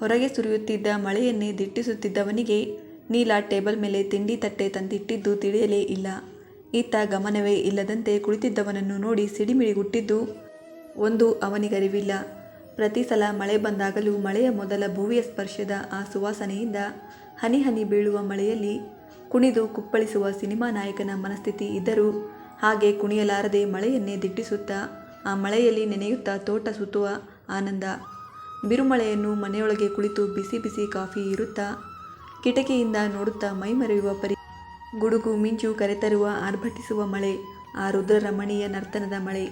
ಹೊರಗೆ ಸುರಿಯುತ್ತಿದ್ದ ಮಳೆಯನ್ನೇ ದಿಟ್ಟಿಸುತ್ತಿದ್ದವನಿಗೆ ನೀಲ ಟೇಬಲ್ ಮೇಲೆ ತಿಂಡಿ ತಟ್ಟೆ ತಂದಿಟ್ಟಿದ್ದು ತಿಳಿಯಲೇ ಇಲ್ಲ. ಈತ ಗಮನವೇ ಇಲ್ಲದಂತೆ ಕುಳಿತಿದ್ದವನನ್ನು ನೋಡಿ ಸಿಡಿಮಿಡಿಗುಟ್ಟಿದ್ದು, ಒಂದು ಅವನಿಗರಿವಿಲ್ಲ. ಪ್ರತಿ ಸಲ ಮಳೆ ಬಂದಾಗಲೂ ಮಳೆಯ ಮೊದಲ ಭೂವಿಯ ಸ್ಪರ್ಶದ ಆ ಸುವಾಸನೆಯಿಂದ ಹನಿ ಹನಿ ಬೀಳುವ ಮಳೆಯಲ್ಲಿ ಕುಣಿದು ಕುಪ್ಪಳಿಸುವ ಸಿನಿಮಾ ನಾಯಕನ ಮನಸ್ಥಿತಿ ಇದ್ದರೂ ಹಾಗೆ ಕುಣಿಯಲಾರದೆ ಮಳೆಯನ್ನೇ ದಿಟ್ಟಿಸುತ್ತಾ ಆ ಮಳೆಯಲ್ಲಿ ನೆನೆಯುತ್ತಾ ತೋಟ ಸುತ್ತುವ ಆನಂದ ಬಿರುಮಳೆಯನ್ನು ಮನೆಯೊಳಗೆ ಕುಳಿತು ಬಿಸಿ ಬಿಸಿ ಕಾಫಿ ಇರುತ್ತಾ ಕಿಟಕಿಯಿಂದ ನೋಡುತ್ತಾ ಮೈಮರೆಯುವ ಪರಿ ಗುಡುಗು ಮಿಂಚು ಕರೆತರುವ ಆರ್ಭಟಿಸುವ ಮಳೆ, ಆ ರುದ್ರರಮಣೀಯ ನರ್ತನದ ಮಳೆ.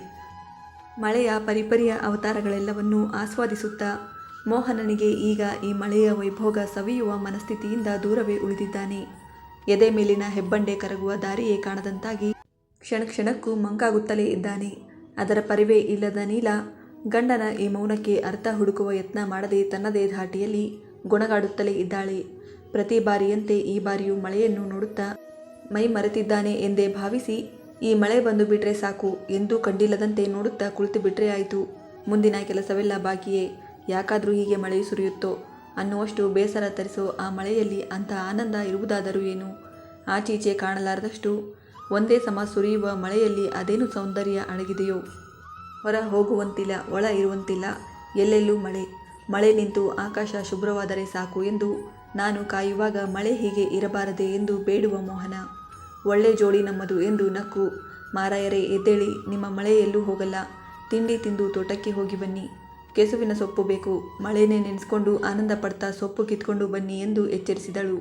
ಮಳೆಯ ಪರಿಪರಿಯ ಅವತಾರಗಳೆಲ್ಲವನ್ನೂ ಆಸ್ವಾದಿಸುತ್ತಾ ಮೋಹನನಿಗೆ ಈಗ ಈ ಮಳೆಯ ವೈಭೋಗ ಸವಿಯುವ ಮನಸ್ಥಿತಿಯಿಂದ ದೂರವೇ ಉಳಿದಿದ್ದಾನೆ. ಎದೆ ಮೇಲಿನ ಹೆಬ್ಬಂಡೆ ಕರಗುವ ದಾರಿಯೇ ಕಾಣದಂತಾಗಿ ಕ್ಷಣ ಕ್ಷಣಕ್ಕೂ ಮಂಕಾಗುತ್ತಲೇ ಇದ್ದಾನೆ. ಅದರ ಪರಿವೇ ಇಲ್ಲದ ನೀಲ ಗಂಡನ ಈ ಮೌನಕ್ಕೆ ಅರ್ಥ ಹುಡುಕುವ ಯತ್ನ ಮಾಡದೆ ತನ್ನದೇ ಧಾಟಿಯಲ್ಲಿ ಗುಣಗಾಡುತ್ತಲೇ ಇದ್ದಾಳೆ. ಪ್ರತಿ ಬಾರಿಯಂತೆ ಈ ಬಾರಿಯೂ ಮಳೆಯನ್ನು ನೋಡುತ್ತಾ ಮೈ ಮರೆತಿದ್ದಾನೆ ಎಂದೇ ಭಾವಿಸಿ ಈ ಮಳೆ ಬಂದು ಬಿಟ್ರೆ ಸಾಕು ಎಂದೂ ಕಂಡಿಲ್ಲದಂತೆ ನೋಡುತ್ತಾ ಕುಳಿತು ಬಿಟ್ರೆ ಆಯಿತು. ಮುಂದಿನ ಕೆಲಸವೆಲ್ಲ ಬಾಕಿಯೇ. ಯಾಕಾದರೂ ಹೀಗೆ ಮಳೆ ಸುರಿಯುತ್ತೋ ಅನ್ನುವಷ್ಟು ಬೇಸರ ತರಿಸೋ ಆ ಮಳೆಯಲ್ಲಿ ಅಂಥ ಆನಂದ ಇರುವುದಾದರೂ ಏನು? ಆಚೀಚೆ ಕಾಣಲಾರದಷ್ಟು ಒಂದೇ ಸಮ ಸುರಿಯುವ ಮಳೆಯಲ್ಲಿ ಅದೇನು ಸೌಂದರ್ಯ ಅಡಗಿದೆಯೋ? ಹೊರ ಹೋಗುವಂತಿಲ್ಲ ಒಳ ಇರುವಂತಿಲ್ಲ. ಎಲ್ಲೆಲ್ಲೂ ಮಳೆ. ಮಳೆ ನಿಂತು ಆಕಾಶ ಶುಭ್ರವಾದರೆ ಸಾಕು ಎಂದು ನಾನು ಕಾಯುವಾಗ ಮಳೆ ಹೀಗೆ ಇರಬಾರದೆ ಎಂದು ಬೇಡುವ ಮೋಹನ. ಒಳ್ಳೆ ಜೋಡಿ ನಮ್ಮದು ಎಂದು ನಕ್ಕು. ಮಾರಾಯರೇ, ಎದ್ದೇಳಿ, ನಿಮ್ಮ ಮಳೆ ಎಲ್ಲೂ ಹೋಗಲ್ಲ. ತಿಂಡಿ ತಿಂದು ತೋಟಕ್ಕೆ ಹೋಗಿ ಬನ್ನಿ. ಕೆಸುವಿನ ಸೊಪ್ಪು ಬೇಕು. ಮಳೆನೇ ನೆನೆಸ್ಕೊಂಡು ಆನಂದ ಪಡ್ತಾ ಸೊಪ್ಪು ಕಿತ್ಕೊಂಡು ಬನ್ನಿ ಎಂದು ಎಚ್ಚರಿಸಿದಳು.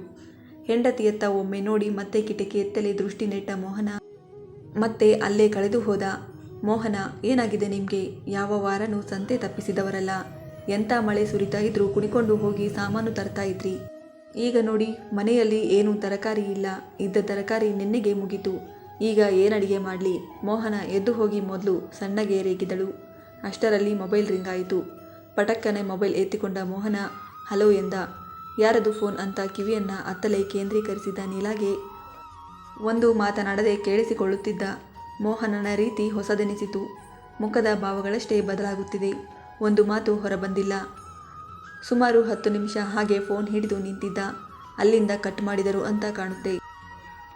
ಹೆಂಡತಿಯತ್ತ ಒಮ್ಮೆ ನೋಡಿ ಮತ್ತೆ ಕಿಟಕಿ ಎತ್ತಲೇ ದೃಷ್ಟಿ ನೆಟ್ಟ ಮೋಹನ. ಮತ್ತೆ ಅಲ್ಲೇ ಕಳೆದು ಹೋದ. ಮೋಹನ, ಏನಾಗಿದೆ ನಿಮಗೆ? ಯಾವ ವಾರನೂ ಸಂತೆ ತಪ್ಪಿಸಿದವರಲ್ಲ. ಎಂಥ ಮಳೆ ಸುರಿತಾ ಇದ್ರೂ ಕುಣಿಕೊಂಡು ಹೋಗಿ ಸಾಮಾನು ತರ್ತಾ ಇದ್ರಿ. ಈಗ ನೋಡಿ, ಮನೆಯಲ್ಲಿ ಏನೂ ತರಕಾರಿ ಇಲ್ಲ. ಇದ್ದ ತರಕಾರಿ ನಿನ್ನೆಗೆ ಮುಗಿತು. ಈಗ ಏನಡಿಗೆ ಮಾಡಲಿ? ಮೋಹನ ಎದ್ದು ಹೋಗಿ ಮೊದಲು ಸಣ್ಣಗೆ ರೇಗಿದಳು ಅಷ್ಟರಲ್ಲಿ ಮೊಬೈಲ್ ರಿಂಗ್ ಆಯಿತು. ಪಟಕ್ಕನೆ ಮೊಬೈಲ್ ಎತ್ತಿಕೊಂಡ ಮೋಹನ, ಹಲೋ ಎಂದ. ಯಾರದು ಫೋನ್ ಅಂತ ಕಿವಿಯನ್ನು ಅತ್ತಲೇ ಕೇಂದ್ರೀಕರಿಸಿದ ನೀಲಾಗೆ ಒಂದು ಮಾತನಾಡದೆ ಕೇಳಿಸಿಕೊಳ್ಳುತ್ತಿದ್ದ. ಮೋಹನನ ರೀತಿ ಹೊಸದೆನಿಸಿತು. ಮುಖದ ಭಾವಗಳಷ್ಟೇ ಬದಲಾಗುತ್ತಿದೆ. ಒಂದು ಮಾತು ಹೊರಬಂದಿಲ್ಲ. ಸುಮಾರು ಹತ್ತು ನಿಮಿಷ ಹಾಗೆ ಫೋನ್ ಹಿಡಿದು ನಿಂತಿದ್ದ. ಅಲ್ಲಿಂದ ಕಟ್ ಮಾಡಿದರು ಅಂತ ಕಾಣುತ್ತೆ.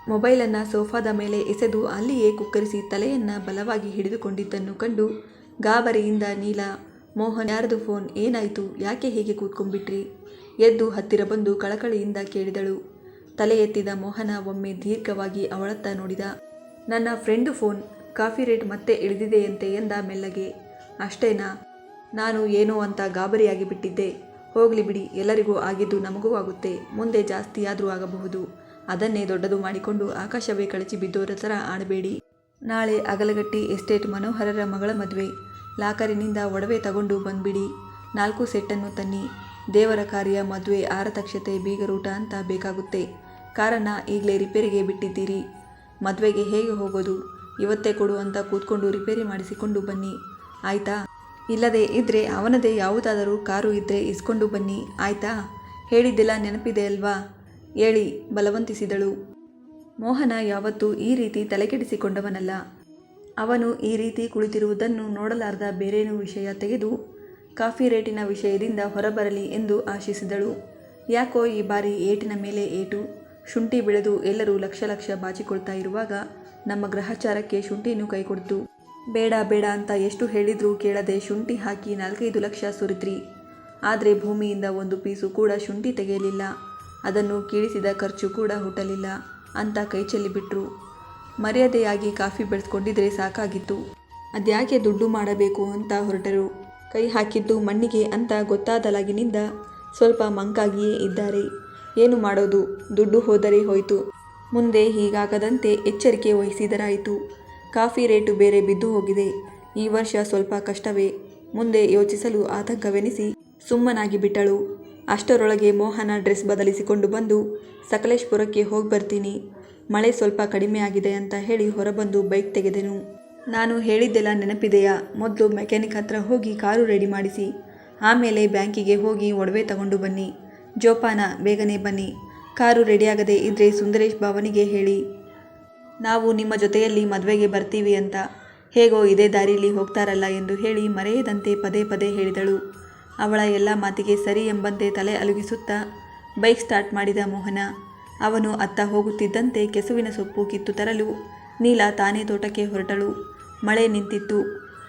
ಮೊಬೈಲನ್ನು ಸೋಫಾದ ಮೇಲೆ ಎಸೆದು ಅಲ್ಲಿಯೇ ಕುಕ್ಕರಿಸಿ ತಲೆಯನ್ನು ಬಲವಾಗಿ ಹಿಡಿದುಕೊಂಡಿದ್ದನ್ನು ಕಂಡು ಗಾಬರಿಯಿಂದ ನೀಲ, ಮೋಹನ್ ಯಾರದು ಫೋನ್? ಏನಾಯಿತು? ಯಾಕೆ ಹೀಗೆ ಕೂತ್ಕೊಂಡ್ಬಿಟ್ರಿ? ಎದ್ದು ಹತ್ತಿರ ಬಂದು ಕಳಕಳಿಯಿಂದ ಕೇಳಿದಳು. ತಲೆ ಎತ್ತಿದ ಮೋಹನ ಒಮ್ಮೆ ದೀರ್ಘವಾಗಿ ಅವಳತ್ತ ನೋಡಿದ. ನನ್ನ ಫ್ರೆಂಡು ಫೋನ್ ಕಾಫಿ ರೇಟ್ ಮತ್ತೆ ಇಳಿದಿದೆಯಂತೆ ಎಂದ ಮೆಲ್ಲಗೆ. ಅಷ್ಟೇನಾ? ನಾನು ಏನೋ ಅಂತ ಗಾಬರಿಯಾಗಿ ಬಿಟ್ಟಿದ್ದೆ. ಹೋಗಲಿ ಬಿಡಿ, ಎಲ್ಲರಿಗೂ ಆಗಿದ್ದು ನಮಗೂ ಆಗುತ್ತೆ. ಮುಂದೆ ಜಾಸ್ತಿಯಾದರೂ ಆಗಬಹುದು. ಅದನ್ನೇ ದೊಡ್ಡದು ಮಾಡಿಕೊಂಡು ಆಕಾಶವೇ ಕಳಚಿ ಬಿದ್ದೋರ ಥರ ಆಡಬೇಡಿ. ನಾಳೆ ಅಗಲಗಟ್ಟಿ ಎಸ್ಟೇಟ್ ಮನೋಹರರ ಮಗಳ ಮದುವೆ. ಲಾಕರಿನಿಂದ ಒಡವೆ ತಗೊಂಡು ಬಂದ್ಬಿಡಿ. ನಾಲ್ಕು ಸೆಟ್ಟನ್ನು ತನ್ನಿ. ದೇವರ ಕಾರ್ಯ, ಮದುವೆ, ಆರತಕ್ಷತೆ, ಬೀಗರೂಟ ಅಂತ ಬೇಕಾಗುತ್ತೆ. ಕಾರನ್ನು ಈಗಲೇ ರಿಪೇರಿಗೆ ಬಿಟ್ಟಿದ್ದೀರಿ. ಮದುವೆಗೆ ಹೇಗೆ ಹೋಗೋದು? ಇವತ್ತೇ ಕೊಡು ಅಂತ ಕೂತ್ಕೊಂಡು ರಿಪೇರಿ ಮಾಡಿಸಿಕೊಂಡು ಬನ್ನಿ. ಆಯ್ತಾ? ಇಲ್ಲದೆ ಇದ್ದರೆ ಅವನದೇ ಯಾವುದಾದರೂ ಕಾರು ಇದ್ದರೆ ಇಸ್ಕೊಂಡು ಬನ್ನಿ. ಆಯ್ತಾ? ಹೇಳಿದ್ದೆಲ್ಲ ನೆನಪಿದೆ ಅಲ್ವಾ? ಹೇಳಿ, ಬಲವಂತಿಸಿದಳು. ಮೋಹನ ಯಾವತ್ತೂ ಈ ರೀತಿ ತಲೆಕೆಡಿಸಿಕೊಂಡವನಲ್ಲ. ಅವನು ಈ ರೀತಿ ಕುಳಿತಿರುವುದನ್ನು ನೋಡಲಾರ್ದ ಬೇರೇನೂ ವಿಷಯ ತೆಗೆದು ಕಾಫಿ ರೇಟಿನ ವಿಷಯದಿಂದ ಹೊರಬರಲಿ ಎಂದು ಆಶಿಸಿದಳು. ಯಾಕೋ ಈ ಬಾರಿ ಏಟಿನ ಮೇಲೆ ಏಟು. ಶುಂಠಿ ಬೆಳೆದು ಎಲ್ಲರೂ ಲಕ್ಷ ಲಕ್ಷ ಬಾಚಿಕೊಳ್ತಾ ಇರುವಾಗ ನಮ್ಮ ಗ್ರಹಚಾರಕ್ಕೆ ಶುಂಠಿನೂ ಕೈಕೊಡ್ತು. ಬೇಡ ಬೇಡ ಅಂತ ಎಷ್ಟು ಹೇಳಿದ್ರೂ ಕೇಳದೆ ಶುಂಠಿ ಹಾಕಿ ನಾಲ್ಕೈದು ಲಕ್ಷ ಸುರಿದ್ರಿ ಆದರೆ ಭೂಮಿಯಿಂದ ಒಂದು ಪೀಸು ಕೂಡ ಶುಂಠಿ ತೆಗೆಯಲಿಲ್ಲ. ಅದನ್ನು ಕೀಳಿಸಿದ ಖರ್ಚು ಕೂಡ ಹುಟ್ಟಲಿಲ್ಲ ಅಂತ ಕೈ ಚೆಲ್ಲಿಬಿಟ್ರು ಮರ್ಯಾದೆಯಾಗಿ ಕಾಫಿ ಬೆಳೆಸ್ಕೊಂಡಿದ್ರೆ ಸಾಕಾಗಿತ್ತು. ಅದ್ಯಾಕೆ ದುಡ್ಡು ಮಾಡಬೇಕು ಅಂತ ಹೊರಟರು. ಕೈ ಹಾಕಿದ್ದು ಮಣ್ಣಿಗೆ ಅಂತ ಗೊತ್ತಾದಲಾಗಿನಿಂದ ಸ್ವಲ್ಪ ಮಂಕಾಗಿಯೇ ಇದ್ದಾರೆ. ಏನು ಮಾಡೋದು? ದುಡ್ಡು ಹೋದರೆ ಹೋಯಿತು. ಮುಂದೆ ಹೀಗಾಗದಂತೆ ಎಚ್ಚರಿಕೆ ವಹಿಸಿದರಾಯಿತು. ಕಾಫಿ ರೇಟು ಬೇರೆ ಬಿದ್ದು ಹೋಗಿದೆ. ಈ ವರ್ಷ ಸ್ವಲ್ಪ ಕಷ್ಟವೇ. ಮುಂದೆ ಯೋಚಿಸಲು ಆತಂಕವೆನಿಸಿ ಸುಮ್ಮನಾಗಿ ಬಿಟ್ಟಳು. ಅಷ್ಟರೊಳಗೆ ಮೋಹನ ಡ್ರೆಸ್ ಬದಲಿಸಿಕೊಂಡು ಬಂದು ಸಕಲೇಶ್ಪುರಕ್ಕೆ ಹೋಗಿ ಬರ್ತೀನಿ. ಮಳೆ ಸ್ವಲ್ಪ ಕಡಿಮೆ ಆಗಿದೆ ಅಂತ ಹೇಳಿ ಹೊರಬಂದು ಬೈಕ್ ತೆಗೆದೆನು. ನಾನು ಹೇಳಿದ್ದೆಲ್ಲ ನೆನಪಿದೆಯಾ? ಮೊದಲು ಮೆಕ್ಯಾನಿಕ್ ಹತ್ರ ಹೋಗಿ ಕಾರು ರೆಡಿ ಮಾಡಿಸಿ. ಆಮೇಲೆ ಬ್ಯಾಂಕಿಗೆ ಹೋಗಿ ಒಡವೆ ತಗೊಂಡು ಬನ್ನಿ. ಜೋಪಾನ, ಬೇಗನೆ ಬನ್ನಿ. ಕಾರು ರೆಡಿಯಾಗದೆ ಇದ್ರೆ ಸುಂದರೇಶ್ ಭಾವನಿಗೆ ಹೇಳಿ, ನಾವು ನಿಮ್ಮ ಜೊತೆಯಲ್ಲಿ ಮದುವೆಗೆ ಬರ್ತೀವಿ ಅಂತ. ಹೇಗೋ ಇದೇ ದಾರಿಲಿ ಹೋಗ್ತಾರಲ್ಲ ಎಂದು ಹೇಳಿ ಮರೆಯದಂತೆ ಪದೇ ಪದೇ ಹೇಳಿದಳು. ಅವಳ ಎಲ್ಲ ಮಾತಿಗೆ ಸರಿ ಎಂಬಂತೆ ತಲೆ ಅಲುಗಿಸುತ್ತಾ ಬೈಕ್ ಸ್ಟಾರ್ಟ್ ಮಾಡಿದ ಮೋಹನ. ಅವನು ಅತ್ತ ಹೋಗುತ್ತಿದ್ದಂತೆ ಕೆಸುವಿನ ಸೊಪ್ಪು ಕಿತ್ತು ತರಲು ನೀಲ ತಾನೇ ತೋಟಕ್ಕೆ ಹೊರಟಳು. ಮಳೆ ನಿಂತಿತ್ತು.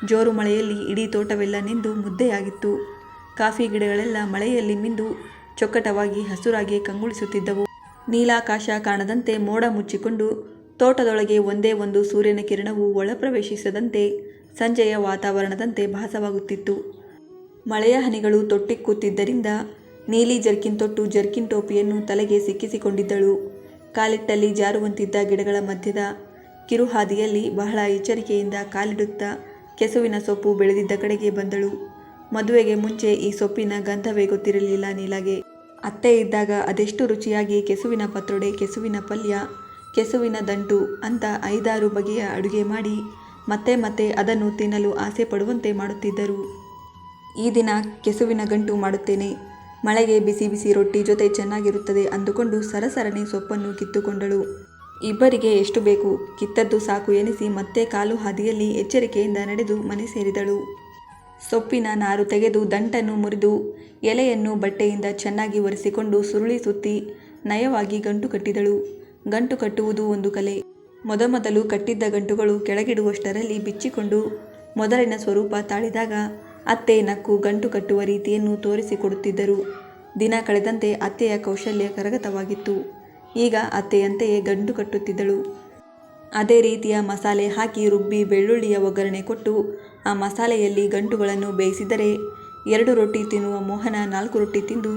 ಜೋರು ಮಳೆಯಲ್ಲಿ ಇಡೀ ತೋಟವೆಲ್ಲ ನಿಂದು ಮುದ್ದೆಯಾಗಿತ್ತು. ಕಾಫಿ ಗಿಡಗಳೆಲ್ಲ ಮಳೆಯಲ್ಲಿ ಮಿಂದು ಚೊಕ್ಕಟವಾಗಿ ಹಸುರಾಗಿ ಕಂಗೊಳಿಸುತ್ತಿದ್ದವು. ನೀಲಾಕಾಶ ಕಾಣದಂತೆ ಮೋಡ ಮುಚ್ಚಿಕೊಂಡು ತೋಟದೊಳಗೆ ಒಂದೇ ಒಂದು ಸೂರ್ಯನ ಕಿರಣವು ಒಳಪ್ರವೇಶಿಸದಂತೆ ಸಂಜೆಯ ವಾತಾವರಣದಂತೆ ಭಾಸವಾಗುತ್ತಿತ್ತು. ಮಳೆಯ ಹನಿಗಳು ತೊಟ್ಟಿಕ್ಕುತ್ತಿದ್ದರಿಂದ ನೀಲಿ ಜರ್ಕಿನ್ ತೊಟ್ಟು ಜರ್ಕಿನ್ ಟೋಪಿಯನ್ನು ತಲೆಗೆ ಸಿಕ್ಕಿಸಿಕೊಂಡಿದ್ದಳು. ಕಾಲಿಟ್ಟಲ್ಲಿ ಜಾರುವಂತಿದ್ದ ಗಿಡಗಳ ಮಧ್ಯದ ಕಿರುಹಾದಿಯಲ್ಲಿ ಬಹಳ ಎಚ್ಚರಿಕೆಯಿಂದ ಕಾಲಿಡುತ್ತಾ ಕೆಸುವಿನ ಸೊಪ್ಪು ಬೆಳೆದಿದ್ದ ಕಡೆಗೆ ಬಂದಳು. ಮದುವೆಗೆ ಮುಂಚೆ ಈ ಸೊಪ್ಪಿನ ಗಂಧವೇ ಗೊತ್ತಿರಲಿಲ್ಲ ನೀಲಾಗೆ. ಅತ್ತೆ ಇದ್ದಾಗ ಅದೆಷ್ಟು ರುಚಿಯಾಗಿ ಕೆಸುವಿನ ಪತ್ರೊಡೆ, ಕೆಸುವಿನ ಪಲ್ಯ, ಕೆಸುವಿನ ದಂಟು ಅಂತ ಐದಾರು ಬಗೆಯ ಅಡುಗೆ ಮಾಡಿ ಮತ್ತೆ ಮತ್ತೆ ಅದನ್ನು ತಿನ್ನಲು ಆಸೆ ಪಡುವಂತೆ ಮಾಡುತ್ತಿದ್ದರು. ಈ ದಿನ ಕೆಸುವಿನ ಗಂಟು ಮಾಡುತ್ತೇನೆ. ಮಳೆಗೆ ಬಿಸಿ ಬಿಸಿ ರೊಟ್ಟಿ ಜೊತೆ ಚೆನ್ನಾಗಿರುತ್ತದೆ ಅಂದುಕೊಂಡು ಸರಸರನೆ ಸೊಪ್ಪನ್ನು ಕಿತ್ತುಕೊಂಡಳು. ಇಬ್ಬರಿಗೆ ಎಷ್ಟು ಬೇಕು ಕಿತ್ತದ್ದು ಸಾಕು ಎನಿಸಿ ಮತ್ತೆ ಕಾಲು ಹಾದಿಯಲ್ಲಿ ಎಚ್ಚರಿಕೆಯಿಂದ ನಡೆದು ಮನೆ ಸೇರಿದಳು. ಸೊಪ್ಪಿನ ನಾರು ತೆಗೆದು ದಂಟನ್ನು ಮುರಿದು ಎಲೆಯನ್ನು ಬಟ್ಟೆಯಿಂದ ಚೆನ್ನಾಗಿ ಒರೆಸಿಕೊಂಡು ಸುರುಳಿ ಸುತ್ತಿ ನಯವಾಗಿ ಗಂಟು ಕಟ್ಟಿದಳು. ಗಂಟು ಕಟ್ಟುವುದು ಒಂದು ಕಲೆ. ಮೊದಮೊದಲು ಕಟ್ಟಿದ್ದ ಗಂಟುಗಳು ಕೆಳಗಿಡುವಷ್ಟರಲ್ಲಿ ಬಿಚ್ಚಿಕೊಂಡು ಮೊದಲಿನ ಸ್ವರೂಪ ತಾಳಿದಾಗ ಅತ್ತೆ ನಕ್ಕು ಗಂಟು ಕಟ್ಟುವ ರೀತಿಯನ್ನು ತೋರಿಸಿಕೊಡುತ್ತಿದ್ದರು. ದಿನ ಕಳೆದಂತೆ ಅತ್ತೆಯ ಕೌಶಲ್ಯ ಕರಗತವಾಗಿತ್ತು. ಈಗ ಅತ್ತೆಯಂತೆಯೇ ಗಂಟು ಕಟ್ಟುತ್ತಿದ್ದಳು. ಅದೇ ರೀತಿಯ ಮಸಾಲೆ ಹಾಕಿ ರುಬ್ಬಿ ಬೆಳ್ಳುಳ್ಳಿಯ ಒಗ್ಗರಣೆ ಕೊಟ್ಟು ಆ ಮಸಾಲೆಯಲ್ಲಿ ಗಂಟುಗಳನ್ನು ಬೇಯಿಸಿದರೆ ಎರಡು ರೊಟ್ಟಿ ತಿನ್ನುವ ಮೋಹನ ನಾಲ್ಕು ರೊಟ್ಟಿ ತಿಂದು,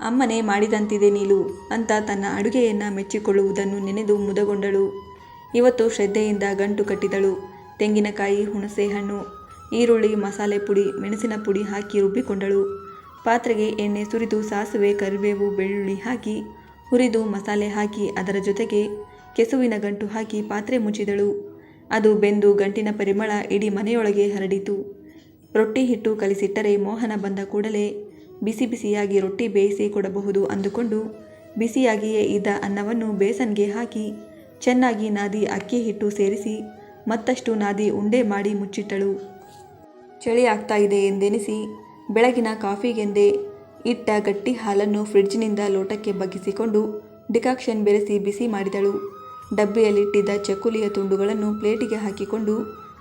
ಅಮ್ಮನೇ ಮಾಡಿದಂತಿದೆ ನೀಲು ಅಂತ ತನ್ನ ಅಡುಗೆಯನ್ನು ಮೆಚ್ಚಿಕೊಳ್ಳುವುದನ್ನು ನೆನೆದು ಮುದಗೊಂಡಳು. ಇವತ್ತು ಶ್ರದ್ಧೆಯಿಂದ ಗಂಟು ಕಟ್ಟಿದಳು. ತೆಂಗಿನಕಾಯಿ, ಹುಣಸೆ ಹಣ್ಣು, ಈರುಳ್ಳಿ, ಮಸಾಲೆ ಪುಡಿ, ಮೆಣಸಿನ ಪುಡಿ ಹಾಕಿ ರುಬ್ಬಿಕೊಂಡಳು. ಪಾತ್ರೆಗೆ ಎಣ್ಣೆ ಸುರಿದು ಸಾಸಿವೆ, ಕರಿಬೇವು, ಬೆಳ್ಳುಳ್ಳಿ ಹಾಕಿ ಹುರಿದು ಮಸಾಲೆ ಹಾಕಿ ಅದರ ಜೊತೆಗೆ ಕೆಸುವಿನ ಗಂಟು ಹಾಕಿ ಪಾತ್ರೆ ಮುಚ್ಚಿದಳು. ಅದು ಬೆಂದು ಗಂಟಿನ ಪರಿಮಳ ಇಡೀ ಮನೆಯೊಳಗೆ ಹರಡಿತು. ರೊಟ್ಟಿ ಹಿಟ್ಟು ಕಲಿಸಿಟ್ಟರೆ ಮೋಹನ ಬಂದ ಕೂಡಲೇ ಬಿಸಿ ಬಿಸಿಯಾಗಿ ರೊಟ್ಟಿ ಬೇಯಿಸಿ ಕೊಡಬಹುದು ಅಂದುಕೊಂಡು ಬಿಸಿಯಾಗಿಯೇ ಇದ್ದ ಅನ್ನವನ್ನು ಬೇಸನ್ಗೆ ಹಾಕಿ ಚೆನ್ನಾಗಿ ನಾದಿ ಅಕ್ಕಿ ಹಿಟ್ಟು ಸೇರಿಸಿ ಮತ್ತಷ್ಟು ನಾದಿ ಉಂಡೆ ಮಾಡಿ ಮುಚ್ಚಿಟ್ಟಳು. ಚಳಿ ಆಗ್ತಾ ಇದೆ ಎಂದೆನಿಸಿ ಬೆಳಗಿನ ಕಾಫಿಗೆಂದೇ ಇಟ್ಟ ಗಟ್ಟಿ ಹಾಲನ್ನು ಫ್ರಿಡ್ಜ್ನಿಂದ ಲೋಟಕ್ಕೆ ಬಗ್ಗಿಸಿಕೊಂಡು ಡಿಕಾಕ್ಷನ್ ಬೆರೆಸಿ ಬಿಸಿ ಮಾಡಿದಳು. ಡಬ್ಬಿಯಲ್ಲಿಟ್ಟಿದ್ದ ಚಕ್ಕುಲಿಯ ತುಂಡುಗಳನ್ನು ಪ್ಲೇಟಿಗೆ ಹಾಕಿಕೊಂಡು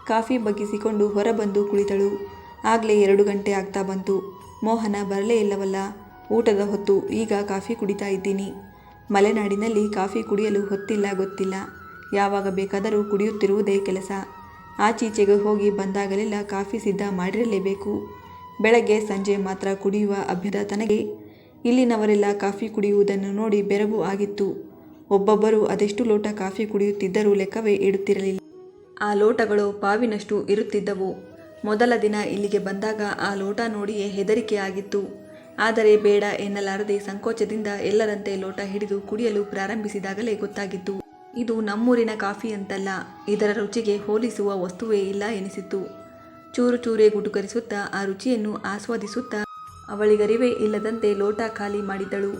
ಕಾಫಿ ಬಗ್ಗಿಸಿಕೊಂಡು ಹೊರಬಂದು ಕುಳಿತಳು. ಆಗಲೇ ಎರಡು ಗಂಟೆ ಆಗ್ತಾ ಬಂತು. ಮೋಹನ ಬರಲೇ ಇಲ್ಲವಲ್ಲ. ಊಟದ ಹೊತ್ತು ಈಗ ಕಾಫಿ ಕುಡಿತಾ ಇದ್ದೀನಿ. ಮಲೆನಾಡಿನಲ್ಲಿ ಕಾಫಿ ಕುಡಿಯಲು ಹೊತ್ತಿಲ್ಲ ಗೊತ್ತಿಲ್ಲ. ಯಾವಾಗ ಬೇಕಾದರೂ ಕುಡಿಯುತ್ತಿರುವುದೇ ಕೆಲಸ. ಆಚೀಚೆಗೆ ಹೋಗಿ ಬಂದಾಗಲೆಲ್ಲ ಕಾಫಿ ಸಿದ್ಧ ಮಾಡಿರಲೇಬೇಕು. ಬೆಳಗ್ಗೆ ಸಂಜೆ ಮಾತ್ರ ಕುಡಿಯುವ ಅಭ್ಯದ ತನಗೆ ಇಲ್ಲಿನವರೆಲ್ಲ ಕಾಫಿ ಕುಡಿಯುವುದನ್ನು ನೋಡಿ ಬೆರಗು ಆಗಿತ್ತು. ಒಬ್ಬೊಬ್ಬರು ಅದೆಷ್ಟು ಲೋಟ ಕಾಫಿ ಕುಡಿಯುತ್ತಿದ್ದರೂ ಲೆಕ್ಕವೇ ಇಡುತ್ತಿರಲಿಲ್ಲ. ಆ ಲೋಟಗಳು ಪಾವಿನಷ್ಟು ಇರುತ್ತಿದ್ದವು. ಮೊದಲ ದಿನ ಇಲ್ಲಿಗೆ ಬಂದಾಗ ಆ ಲೋಟ ನೋಡಿಯೇ ಹೆದರಿಕೆ ಆಗಿತ್ತು. ಆದರೆ ಬೇಡ ಎನ್ನಲಾರದೆ ಸಂಕೋಚದಿಂದ ಎಲ್ಲರಂತೆ ಲೋಟ ಹಿಡಿದು ಕುಡಿಯಲು ಪ್ರಾರಂಭಿಸಿದಾಗಲೇ ಗೊತ್ತಾಗಿತ್ತು. ಇದು ನಮ್ಮೂರಿನ ಕಾಫಿ ಅಂತಲ್ಲ, ಇದರ ರುಚಿಗೆ ಹೋಲಿಸುವ ವಸ್ತುವೇ ಇಲ್ಲ ಎನಿಸಿತು ಚೂರು ಚೂರೇ ಗುಟುಕರಿಸುತ್ತಾ ಆ ರುಚಿಯನ್ನು ಆಸ್ವಾದಿಸುತ್ತಾ ಅವಳಿಗರಿವೇ ಇಲ್ಲದಂತೆ ಲೋಟ ಖಾಲಿ ಮಾಡಿದಳು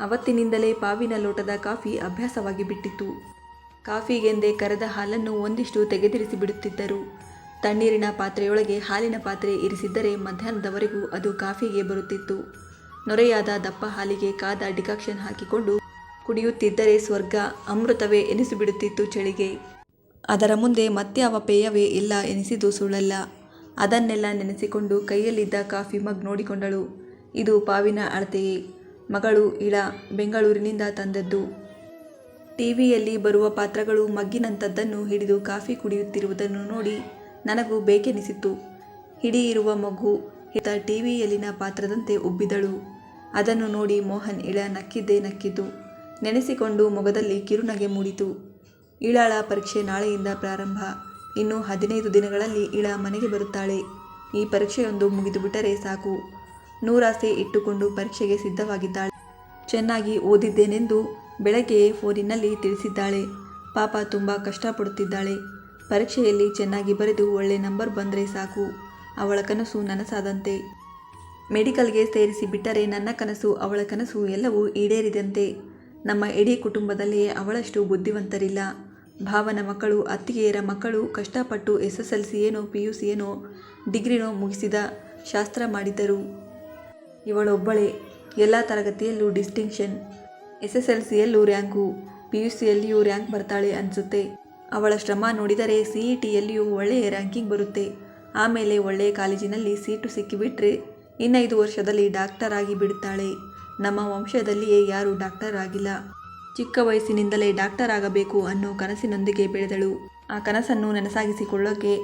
ಅವತ್ತಿನಿಂದಲೇ ಪಾವಿನ ಲೋಟದ ಕಾಫಿ ಅಭ್ಯಾಸವಾಗಿ ಬಿಟ್ಟಿತ್ತು ಕಾಫಿಗೆಂದೇ ಕರೆದ ಹಾಲನ್ನು ಒಂದಿಷ್ಟು ತೆಗೆದಿರಿಸಿ ಬಿಡುತ್ತಿದ್ದರು. ತಣ್ಣೀರಿನ ಪಾತ್ರೆಯೊಳಗೆ ಹಾಲಿನ ಪಾತ್ರೆ ಇರಿಸಿದ್ದರೆ ಮಧ್ಯಾಹ್ನದವರೆಗೂ ಅದು ಕಾಫಿಗೆ ಬರುತ್ತಿತ್ತು. ನೊರೆಯಾದ ದಪ್ಪ ಹಾಲಿಗೆ ಕಾದ ಡಿಕಾಕ್ಷನ್ ಹಾಕಿಕೊಂಡು ಕುಡಿಯುತ್ತಿದ್ದರೆ ಸ್ವರ್ಗ ಅಮೃತವೇ ಎನಿಸಿಬಿಡುತ್ತಿತ್ತು ಚಳಿಗೆ. ಅದರ ಮುಂದೆ ಮತ್ಯಾವ ಪೇಯವೇ ಇಲ್ಲ ಎನಿಸಿದು ಸುಳ್ಳಲ್ಲ. ಅದನ್ನೆಲ್ಲ ನೆನೆಸಿಕೊಂಡು ಕೈಯಲ್ಲಿದ್ದ ಕಾಫಿ ಮಗ್ ನೋಡಿಕೊಂಡಳು. ಇದು ಪಾವಿನ ಅಳತೆಯೇ. ಮಗಳು ಇಳ ಬೆಂಗಳೂರಿನಿಂದ ತಂದದ್ದು. ಟಿವಿಯಲ್ಲಿ ಬರುವ ಪಾತ್ರಗಳು ಮಗ್ಗಿನಂಥದ್ದನ್ನು ಹಿಡಿದು ಕಾಫಿ ಕುಡಿಯುತ್ತಿರುವುದನ್ನು ನೋಡಿ ನನಗೂ ಬೇಕೆನಿಸಿತು ಹಿಡಿ ಇರುವ ಮಗು ಹಿತ ಟಿವಿಯಲ್ಲಿನ ಪಾತ್ರದಂತೆ ಉಬ್ಬಿದಳು. ಅದನ್ನು ನೋಡಿ ಮೋಹನ್ ಇಳ ನಕ್ಕಿದ್ದೇ ನಕ್ಕಿದ್ದು. ನೆನೆಸಿಕೊಂಡು ಮೊಗದಲ್ಲಿ ಕಿರುನಗೆ ಮೂಡಿತು. ಇಳಾಳ ಪರೀಕ್ಷೆ ನಾಳೆಯಿಂದ ಪ್ರಾರಂಭ. ಇನ್ನು ಹದಿನೈದು ದಿನಗಳಲ್ಲಿ ಇಳ ಮನೆಗೆ ಬರುತ್ತಾಳೆ. ಈ ಪರೀಕ್ಷೆಯೊಂದು ಮುಗಿದು ಬಿಟ್ಟರೆ ಸಾಕು. ನೂರಾಸೆ ಇಟ್ಟುಕೊಂಡು ಪರೀಕ್ಷೆಗೆ ಸಿದ್ಧವಾಗಿದ್ದಾಳೆ. ಚೆನ್ನಾಗಿ ಓದಿದ್ದೇನೆಂದು ಬೆಳಗ್ಗೆಯೇ ಫೋನಿನಲ್ಲಿ ತಿಳಿಸಿದ್ದಾಳೆ. ಪಾಪ ತುಂಬ ಕಷ್ಟಪಡುತ್ತಿದ್ದಾಳೆ. ಪರೀಕ್ಷೆಯಲ್ಲಿ ಚೆನ್ನಾಗಿ ಬರೆದು ಒಳ್ಳೆ ನಂಬರ್ ಬಂದರೆ ಸಾಕು. ಅವಳ ಕನಸು ನನಸಾದಂತೆ. ಮೆಡಿಕಲ್ಗೆ ಸೇರಿಸಿ ಬಿಟ್ಟರೆ ನನ್ನ ಕನಸು, ಅವಳ ಕನಸು ಎಲ್ಲವೂ ಈಡೇರಿದಂತೆ. ನಮ್ಮ ಇಡೀ ಕುಟುಂಬದಲ್ಲಿಯೇ ಅವಳಷ್ಟು ಬುದ್ಧಿವಂತರಿಲ್ಲ. ಭಾವನ ಮಕ್ಕಳು, ಅತ್ತಿಗೆಯರ ಮಕ್ಕಳು ಕಷ್ಟಪಟ್ಟು ಎಸ್ ಎಸ್ ಎಲ್ ಸಿ ಏನೋ ಪಿ ಯು ಸಿ ಏನೋ ಡಿಗ್ರಿನೋ ಮುಗಿಸಿದ ಶಾಸ್ತ್ರ ಮಾಡಿದ್ದರು. ಇವಳೊಬ್ಬಳೇ ಎಲ್ಲ ತರಗತಿಯಲ್ಲೂ ಡಿಸ್ಟಿಂಕ್ಷನ್. ಎಸ್ ಎಸ್ ಎಲ್ ಸಿಯಲ್ಲೂ ರ್ಯಾಂಕು. ಪಿ ಯು ಸಿಯಲ್ಲಿಯೂ ರ್ಯಾಂಕ್ ಬರ್ತಾಳೆ ಅನಿಸುತ್ತೆ. ಅವಳ ಶ್ರಮ ನೋಡಿದರೆ ಸಿ ಇ ಟಿಯಲ್ಲಿಯೂ ಒಳ್ಳೆಯ ರ್ಯಾಂಕಿಂಗ್ ಬರುತ್ತೆ. ಆಮೇಲೆ ಒಳ್ಳೆಯ ಕಾಲೇಜಿನಲ್ಲಿ ಸೀಟು ಸಿಕ್ಕಿಬಿಟ್ರೆ ಇನ್ನೈದು ವರ್ಷದಲ್ಲಿ ಡಾಕ್ಟರ್ ಆಗಿ ಬಿಡುತ್ತಾಳೆ ನಮ್ಮ ವಂಶದಲ್ಲಿಯೇ ಯಾರೂ ಡಾಕ್ಟರ್ ಆಗಿಲ್ಲ. ಚಿಕ್ಕ ವಯಸ್ಸಿನಿಂದಲೇ ಡಾಕ್ಟರ್ ಆಗಬೇಕು ಅನ್ನೋ ಕನಸಿನೊಂದಿಗೆ ಬೆಳೆದಳು. ಆ ಕನಸನ್ನು ನನಸಾಗಿಸಿಕೊಳ್ಳೋಕೆ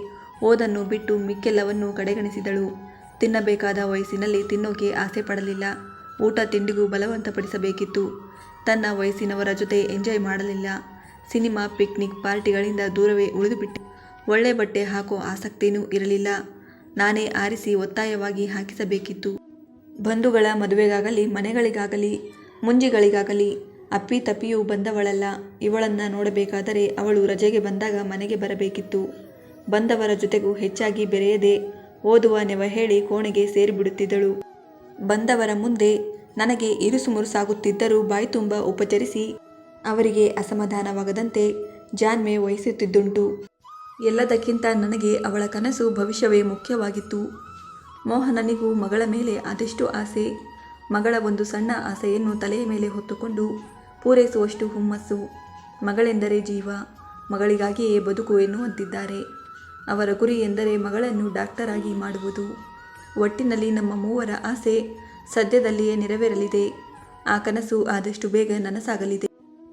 ಓದನ್ನು ಬಿಟ್ಟು ಮಿಕ್ಕೆಲ್ಲವನ್ನೂ ಕಡೆಗಣಿಸಿದಳು. ತಿನ್ನಬೇಕಾದ ವಯಸ್ಸಿನಲ್ಲಿ ತಿನ್ನೋಕೆ ಆಸೆ ಪಡಲಿಲ್ಲ. ಊಟ ತಿಂಡಿಗೂ ಬಲವಂತಪಡಿಸಬೇಕಿತ್ತು. ತನ್ನ ವಯಸ್ಸಿನವರ ಜೊತೆ ಎಂಜಾಯ್ ಮಾಡಲಿಲ್ಲ. ಸಿನಿಮಾ, ಪಿಕ್ನಿಕ್ ಪಾರ್ಟಿಗಳಿಂದ ದೂರವೇ ಉಳಿದುಬಿಟ್ಟು. ಒಳ್ಳೆ ಬಟ್ಟೆ ಹಾಕೋ ಆಸಕ್ತಿನೂ ಇರಲಿಲ್ಲ. ನಾನೇ ಆರಿಸಿ ಒತ್ತಾಯವಾಗಿ ಹಾಕಿಸಬೇಕಿತ್ತು. ಬಂಧುಗಳ ಮದುವೆಗಾಗಲಿ, ಮನೆಗಳಿಗಾಗಲಿ, ಮುಂಜಿಗಳಿಗಾಗಲಿ, ಅಪ್ಪಿ ತಪ್ಪಿಯೂ ಬಂದವಳಲ್ಲ. ಇವಳನ್ನು ನೋಡಬೇಕಾದರೆ ಅವಳು ರಜೆಗೆ ಬಂದಾಗ ಮನೆಗೆ ಬರಬೇಕಿತ್ತು. ಬಂದವರ ಜೊತೆಗೂ ಹೆಚ್ಚಾಗಿ ಬೆರೆಯದೆ ಓದುವ ನೆವ ಹೇಳಿ ಕೋಣೆಗೆ ಸೇರಿಬಿಡುತ್ತಿದ್ದಳು. ಬಂದವರ ಮುಂದೆ ನನಗೆ ಇರುಸು ಮುರುಸಾಗುತ್ತಿದ್ದರೂ ಬಾಯಿ ತುಂಬ ಉಪಚರಿಸಿ ಅವರಿಗೆ ಅಸಮಾಧಾನವಾಗದಂತೆ ಜಾನ್ಮೆ ವಹಿಸುತ್ತಿದ್ದುಂಟು. ಎಲ್ಲದಕ್ಕಿಂತ ನನಗೆ ಅವಳ ಕನಸು ಭವಿಷ್ಯವೇ ಮುಖ್ಯವಾಗಿತ್ತು. ಮೋಹನನಿಗೂ ಮಗಳ ಮೇಲೆ ಅದೆಷ್ಟು ಆಸೆ? ಮಗಳ ಒಂದು ಸಣ್ಣ ಆಸೆಯನ್ನು ತಲೆಯ ಮೇಲೆ ಹೊತ್ತುಕೊಂಡು ಪೂರೈಸುವಷ್ಟು ಹುಮ್ಮಸ್ಸು. ಮಗಳೆಂದರೆ ಜೀವ. ಮಗಳಿಗಾಗಿಯೇ ಬದುಕು ಎನ್ನುವಂತಿದ್ದಾರೆ. ಅವರ ಗುರಿ ಎಂದರೆ ಮಗಳನ್ನು ಡಾಕ್ಟರ್ ಆಗಿ ಮಾಡುವುದು. ಒಟ್ಟಿನಲ್ಲಿ ನಮ್ಮ ಮೂವರ ಆಸೆ ಸದ್ಯದಲ್ಲಿಯೇ ನೆರವೇರಲಿದೆ. ಆ ಕನಸು ಆದಷ್ಟು ಬೇಗ ನನಸಾಗಲಿದೆ.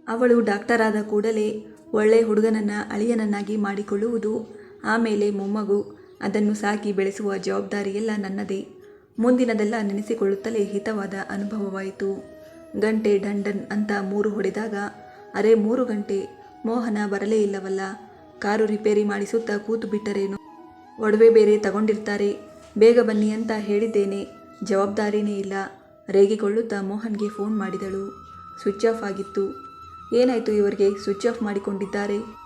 ಅವಳು ಡಾಕ್ಟರ್ ಆದ ಕೂಡಲೇ ಒಳ್ಳೆ ಹುಡುಗನನ್ನು, ಅಳಿಯನನ್ನಾಗಿ ಮಾಡಿಕೊಳ್ಳುವುದು. ಆಮೇಲೆ ಮೊಮ್ಮಗು ಅದನ್ನು ಸಾಕಿ ಬೆಳೆಸುವ ಜವಾಬ್ದಾರಿಯೆಲ್ಲ ನನ್ನದೇ. ಮುಂದಿನದೆಲ್ಲ ನೆನೆಸಿಕೊಳ್ಳುತ್ತಲೇ ಹಿತವಾದ ಅನುಭವವಾಯಿತು. ಗಂಟೆ ಡಂಡನ್ ಅಂತ ಮೂರು ಹೊಡೆದಾಗ ಅರೆ ಮೂರು ಗಂಟೆ ಮೋಹನ ಬರಲೇ ಇಲ್ಲವಲ್ಲ. ಕಾರು ರಿಪೇರಿ ಮಾಡಿಸುತ್ತಾ ಕೂತು ಬಿಟ್ಟರೇನು ಒಡವೆ ಬೇರೆ ತಗೊಂಡಿರ್ತಾರೆ. ಬೇಗ ಬನ್ನಿ ಅಂತ ಹೇಳಿದ್ದೇನೆ. ಜವಾಬ್ದಾರಿನೇ ಇಲ್ಲ. ರೇಗಿಕೊಳ್ಳುತ್ತಾ ಮೋಹನ್ಗೆ ಫೋನ್ ಮಾಡಿದಳು. ಸ್ವಿಚ್ ಆಫ್ ಆಗಿತ್ತು. ಏನಾಯಿತು ಇವರಿಗೆ? ಸ್ವಿಚ್ ಆಫ್ ಮಾಡಿಕೊಂಡಿದ್ದಾರೆ.